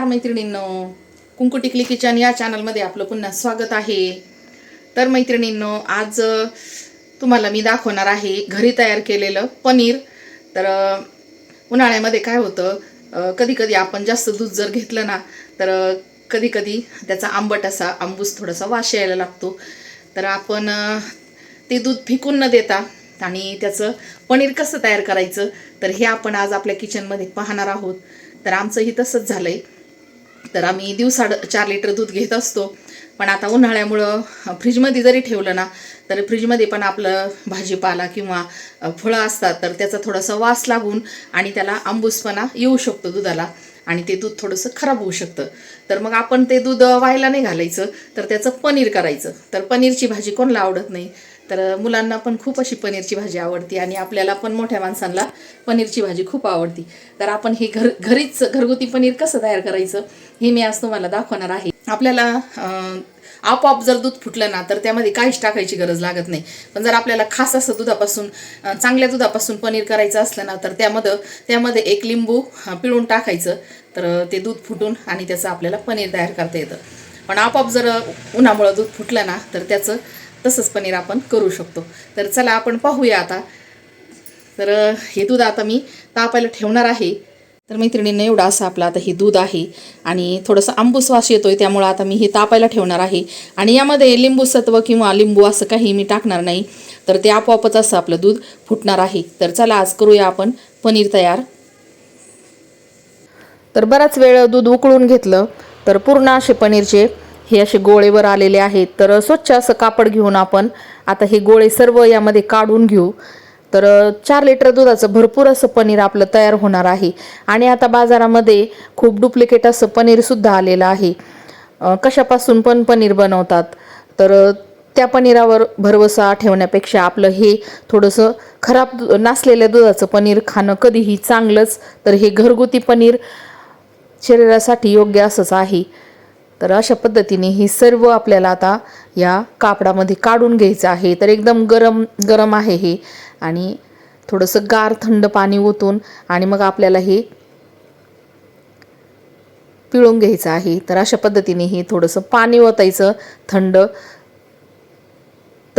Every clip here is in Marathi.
नमस्कार मैत्रिणींनो. कुंकू टिकली किचन या चॅनलमध्ये आपलं पुन्हा स्वागत आहे. तर मैत्रिणींनो आज तुम्हाला मी दाखवणार आहे घरी तयार केलेलं पनीर. तर उन्हाळ्यामध्ये काय होतं कधी कधी आपण जास्त दूध जर घेतलं ना तर कधी कधी त्याचा आंबट असा आंबूस थोडासा वास यायला लागतो. तर आपण ते दूध फिकून न देता आणि त्याचं पनीर कसं तयार करायचं तर हे आपण आज आपल्या किचनमध्ये पाहणार आहोत. तर आमचंही तसंच झालंय. तर आम्ही दिवसा चार लिटर दूध घेत असतो. पण आता उन्हाळ्यामुळं फ्रीजमध्ये जरी ठेवलं ना तर फ्रीजमध्ये पण आपलं भाजीपाला किंवा फळं असतात तर त्याचा थोडासा वास लागून आणि त्याला आंबूसपणा येऊ शकतो दुधाला आणि ते दूध थोडंसं खराब होऊ शकतं. तर मग आपण ते दूध व्हायला नाही घालायचं तर त्याचं पनीर करायचं. तर पनीरची भाजी कोणाला आवडत नाही? तर मुलांना पण खूप अशी पनीरची भाजी आवडती आणि आपल्याला पण मोठ्या माणसांना पनीरची भाजी खूप आवडती. तर आपण हे घर घरीच घरगुती पनीर कसं तयार करायचं हे मी आज तुम्हाला दाखवणार आहे. आपल्याला आपोआप जर दूध फुटलं ना तर त्यामध्ये काहीच टाकायची गरज लागत नाही. पण जर आपल्याला खास असं दुधापासून चांगल्या दुधापासून पनीर करायचं असलं ना तर त्यामध्ये त्यामध्ये एक लिंबू पिळून टाकायचं. तर ते दूध फुटून आणि त्याचं आपल्याला पनीर तयार करता येतं. पण आपोआप जर उन्हामुळं दूध फुटलं ना तर त्याचं तसंच पनीर आपण करू शकतो. तर चला आपण पाहूया आता. तर हे दूध आता मी तापायला ठेवणार आहे. तर मैत्रिणींना एवढं असं आपलं आता हे दूध आहे. आणि थोडंसं आंबूस वास आहे त्यामुळं आता मी हे तापायला ठेवणार आहे. आणि यामध्ये लिंबू सत्व किंवा लिंबू असं काही मी टाकणार नाही. तर ते आपोआपच असं आपलं दूध फुटणार आहे. तर चला आज करूया आपण पनीर तयार. तर बराच वेळ दूध उकळून घेतलं. तर पूर्ण असे पनीरचे हे असे गोळेवर आलेले आहेत. तर स्वच्छ असं कापड घेऊन आपण आता हे गोळे सर्व यामध्ये काढून घेऊ. तर चार लिटर दुधाचं भरपूर असं पनीर आपलं तयार होणार आहे. आणि आता बाजारामध्ये खूप डुप्लिकेट असं पनीरसुद्धा आलेलं आहे. कशापासून पण पनीर बनवतात. तर त्या पनीरावर भरवसा ठेवण्यापेक्षा आपलं हे थोडंसं खराब नासलेल्या दुधाचं पनीर खाणं कधीही चांगलंच. तर हे घरगुती पनीर शरीरासाठी योग्य असंच आहे. तर अशा पद्धतीने हे सर्व आपल्याला आता या कापडामध्ये काढून घ्यायचं आहे. तर एकदम गरम गरम आहे हे. आणि थोडंसं गार थंड पाणी ओतून आणि मग आपल्याला हे पिळून घ्यायचं आहे. तर अशा पद्धतीने हे थोडंसं पाणी ओतायचं थंड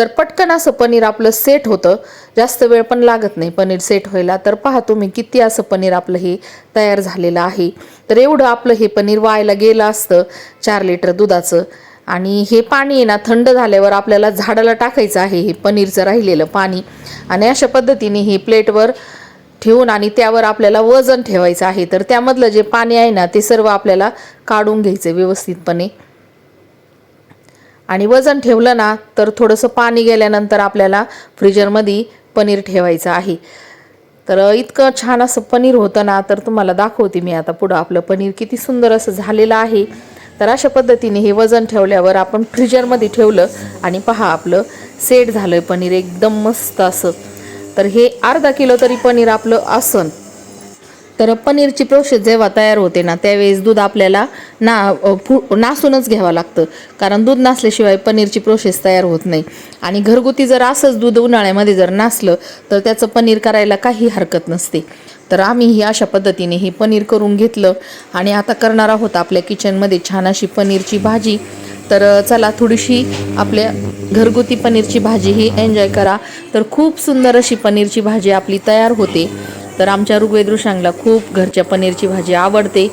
तर पटकन असं पनीर आपलं सेट होतं. जास्त वेळ पण लागत नाही पनीर सेट व्हायला. तर पहा तुम्ही किती असं पनीर आपलं हे तयार झालेलं आहे. तर एवढं आपलं हे पनीर व्हायला गेलं असतं चार लिटर दुधाचं. आणि हे पाणी आहे ना थंड झाल्यावर आपल्याला झाडाला टाकायचं आहे हे पनीरचं राहिलेलं पाणी. आणि अशा पद्धतीने हे प्लेटवर ठेवून आणि त्यावर आपल्याला वजन ठेवायचं आहे. तर त्यामधलं जे पाणी आहे ना ते सर्व आपल्याला काढून घ्यायचं व्यवस्थितपणे. आणि वजन ठेवलं ना तर थोडंसं पाणी गेल्यानंतर आपल्याला फ्रीजरमध्ये पनीर ठेवायचं आहे. तर इतकं छान असं पनीर होतं ना तर तुम्हाला दाखवते मी आता पुढं आपलं पनीर किती सुंदर असं झालेलं आहे. तर अशा पद्धतीने हे वजन ठेवल्यावर आपण फ्रीजरमध्ये ठेवलं आणि पहा आपलं सेट झालं पनीर एकदम मस्त असं. तर हे अर्धा किलो तरी पनीर आपलं असन. तर पनीरची प्रोसेस जेव्हा तयार होते ना त्यावेळेस दूध आपल्याला ना फु नासूनच घ्यावं लागतं. कारण दूध नासल्याशिवाय पनीरची प्रोसेस तयार होत नाही. आणि घरगुती जर असंच दूध उन्हाळ्यामध्ये जर नासलं तर त्याचं पनीर करायला काही हरकत नसते. तर आम्ही ही अशा पद्धतीने हे पनीर करून घेतलं. आणि आता करणार आहोत आपल्या किचनमध्ये छान अशी पनीरची भाजी. तर चला थोडीशी आपल्या घरगुती पनीरची भाजी ही एन्जॉय करा. तर खूप सुंदर अशी पनीरची भाजी आपली तयार होते. तर आमच्या ऋग्वेद ऋषांगला खूप घरच्या पनीरची भाजी आवडते.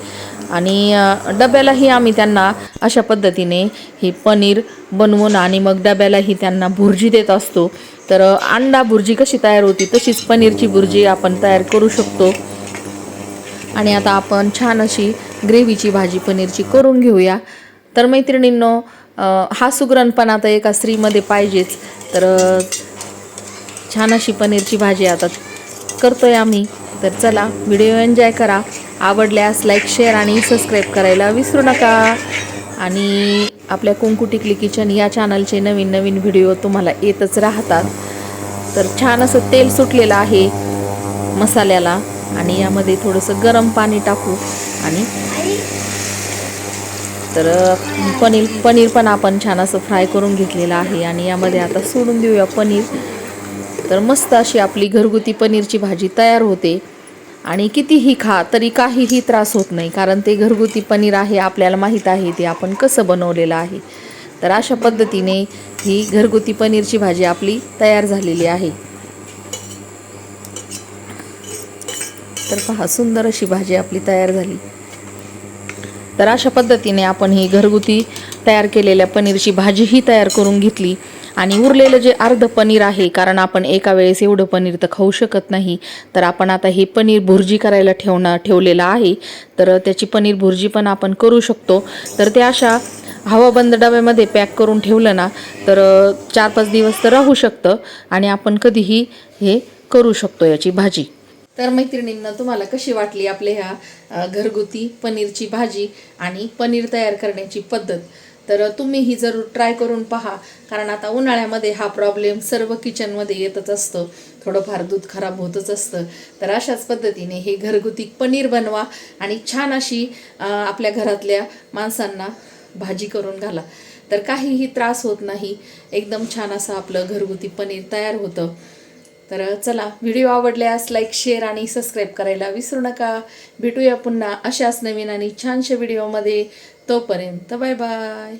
आणि डब्यालाही आम्ही त्यांना अशा पद्धतीने ही पनीर बनवून आणि मग डब्यालाही त्यांना भुर्जी देत असतो. तर अंडा भुर्जी कशी तयार होती तशीच पनीरची भुर्जी आपण तयार करू शकतो. आणि आता आपण छान अशी ग्रेव्हीची भाजी पनीरची करून घेऊया. तर मैत्रिणींनो हा सुगरणपणा आता एका स्त्रीमध्ये पाहिजेच. तर छान अशी पनीरची भाजी आता करतोय आम्ही. तर चला व्हिडिओ एन्जॉय करा. आवडल्यास लाईक शेअर आणि सबस्क्राईब करायला विसरू नका. आणि आपल्या कुंकू टिकली किचन या चॅनलचे नवीन नवीन व्हिडिओ तुम्हाला येतच राहतात. तर छान असं तेल सुटलेलं आहे मसाल्याला. आणि यामध्ये थोडंसं गरम पाणी टाकू. आणि तर पनीर पनीर पण आपण छान असं फ्राय करून घेतलेलं आहे. आणि यामध्ये आता सोडून देऊया पनीर. तर मस्त अशी आपली घरगुती पनीरची भाजी तयार होते. आणि कितीही खा तरी काहीही त्रास होत नाही कारण ते घरगुती पनीर आहे आपल्याला माहीत आहे ते आपण कसं बनवलेलं आहे. तर अशा पद्धतीने ही घरगुती पनीरची भाजी आपली तयार झालेली आहे. तर पहा सुंदर अशी भाजी आपली तयार झाली. तर अशा पद्धतीने आपण ही घरगुती तयार केलेल्या पनीरची भाजीही तयार करून घेतली. आणि उरलेलं जे अर्ध पनीर आहे कारण आपण एका वेळेस एवढं पनीर तर खाऊ शकत नाही तर आपण आता हे पनीर भुर्जी करायला ठेवणं ठेवलेलं आहे. तर त्याची पनीर भुर्जी पण आपण करू शकतो. तर ते अशा हवाबंद डब्यामध्ये पॅक करून ठेवलं ना तर चार पाच दिवस तर राहू शकतं आणि आपण कधीही हे करू शकतो याची भाजी. तर मैत्रिणींना तुम्हाला कशी वाटली आपल्या ह्या घरगुती पनीरची भाजी आणि पनीर तयार करण्याची पद्धत? तर तुम्ही ही जरूर ट्राय करून पहा. कारण आता उन्हाळ्यामध्ये हा प्रॉब्लेम सर्व किचनमध्ये येतच असतो. थोडंफार दूध खराब होतच असतं. तर अशाच पद्धतीने हे घरगुती पनीर बनवा आणि छान अशी आपल्या घरातल्या माणसांना भाजी करून घाला. तर काहीही त्रास होत नाही. एकदम छान असं आपलं घरगुती पनीर तयार होतं. तर चला व्हिडिओ आवडल्यास लाईक शेअर आणि सबस्क्राईब करायला विसरू नका. भेटूया पुन्हा अशाच नवीन आणि छानशा व्हिडिओमध्ये तोपर्यंत बाय बाय.